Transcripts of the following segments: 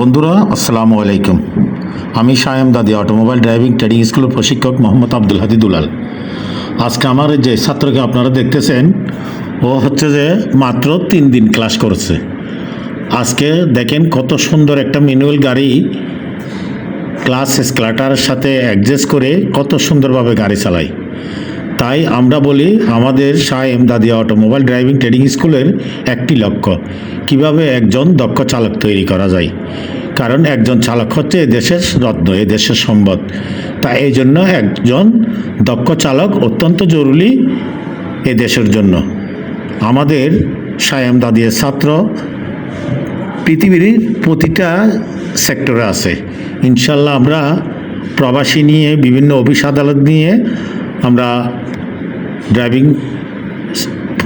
বন্ধুরা, আসসালামু আলাইকুম। আমি সায়েম দাদি অটোমোবাইল ড্রাইভিং ট্রেনিং স্কুলের প্রশিক্ষক মোহাম্মদ আব্দুল হাদি দুলাল। আজকে আমার যে ছাত্রকে আপনারা দেখতেছেন, ও হচ্ছে যে মাত্র তিন দিন ক্লাস করেছে। আজকে দেখেন কত সুন্দর একটা ম্যানুয়াল গাড়ি, ক্লাস স্ক্লাটারের সাথে অ্যাডজাস্ট করে কত সুন্দরভাবে গাড়ি চালায়। তাই আমরা বলি আমাদের Shah Emdadia automobile driving training স্কুলের একটি লক্ষ্য, কীভাবে একজন দক্ষ চালক তৈরি করা যায়। কারণ একজন চালক হচ্ছে দেশের রত্ন, এ দেশের সম্পদ। তাই এই জন্য একজন দক্ষ চালক অত্যন্ত জরুরি এ দেশের জন্য। আমাদের শাহ এমদাদিয়ার ছাত্র পৃথিবীর প্রতিটা সেক্টরে আছে। ইনশাল্লাহ আমরা প্রবাসী নিয়ে, বিভিন্ন অফিস আদালত নিয়ে আমরা ড্রাইভিং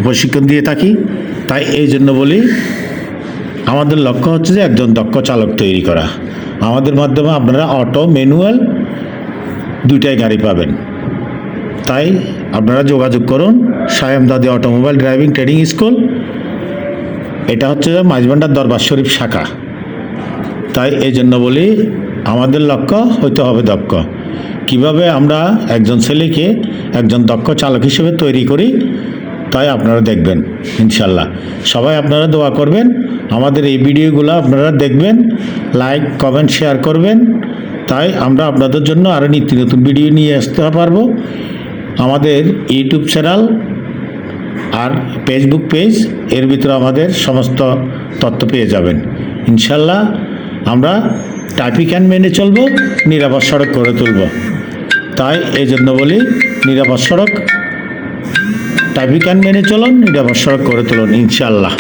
প্রশিক্ষণ দিয়ে থাকি। তাই এই জন্য বলি, আমাদের লক্ষ্য হচ্ছে যে একজন দক্ষ চালক তৈরি করা। আমাদের মাধ্যমে আপনারা অটো, ম্যানুয়াল দুইটাই গাড়ি পাবেন। তাই আপনারা যোগাযোগ করুন সায়েম দাদি অটোমোবাইল ড্রাইভিং ট্রেনিং স্কুল। এটা হচ্ছে মাঝবান্ডার দরবার শরীফ শাখা। তাই এই জন্য বলি, আমাদের লক্ষ্য হইতে হবে দক্ষ। কীভাবে আমরা একজন ছেলেকে একজন দক্ষ চালক হিসেবে তৈরি করি, তাই আপনারা দেখবেন ইনশাল্লাহ সবাই আপনারা দোয়া করবেন, আমাদের এই ভিডিওগুলো আপনারা দেখবেন, লাইক, কমেন্ট, শেয়ার করবেন, তাই আমরা আপনাদের জন্য আরও নিত্য নতুন ভিডিও নিয়ে আসতে পারব। আমাদের ইউটিউব চ্যানেল আর ফেসবুক পেজ, এর ভিতরে আমাদের সমস্ত তথ্য পেয়ে যাবেন। ইনশাল্লাহ আমরা ট্রাফিক ক্যান মেনে চলব, নিরাপদ সড়ক করে তুলব। তাই এই জন্য বলি, নিরাপদ সড়ক ট্রাফিক ক্যান মেনে চলুন, নিরাপদ সড়ক করে তুলুন ইনশাল্লাহ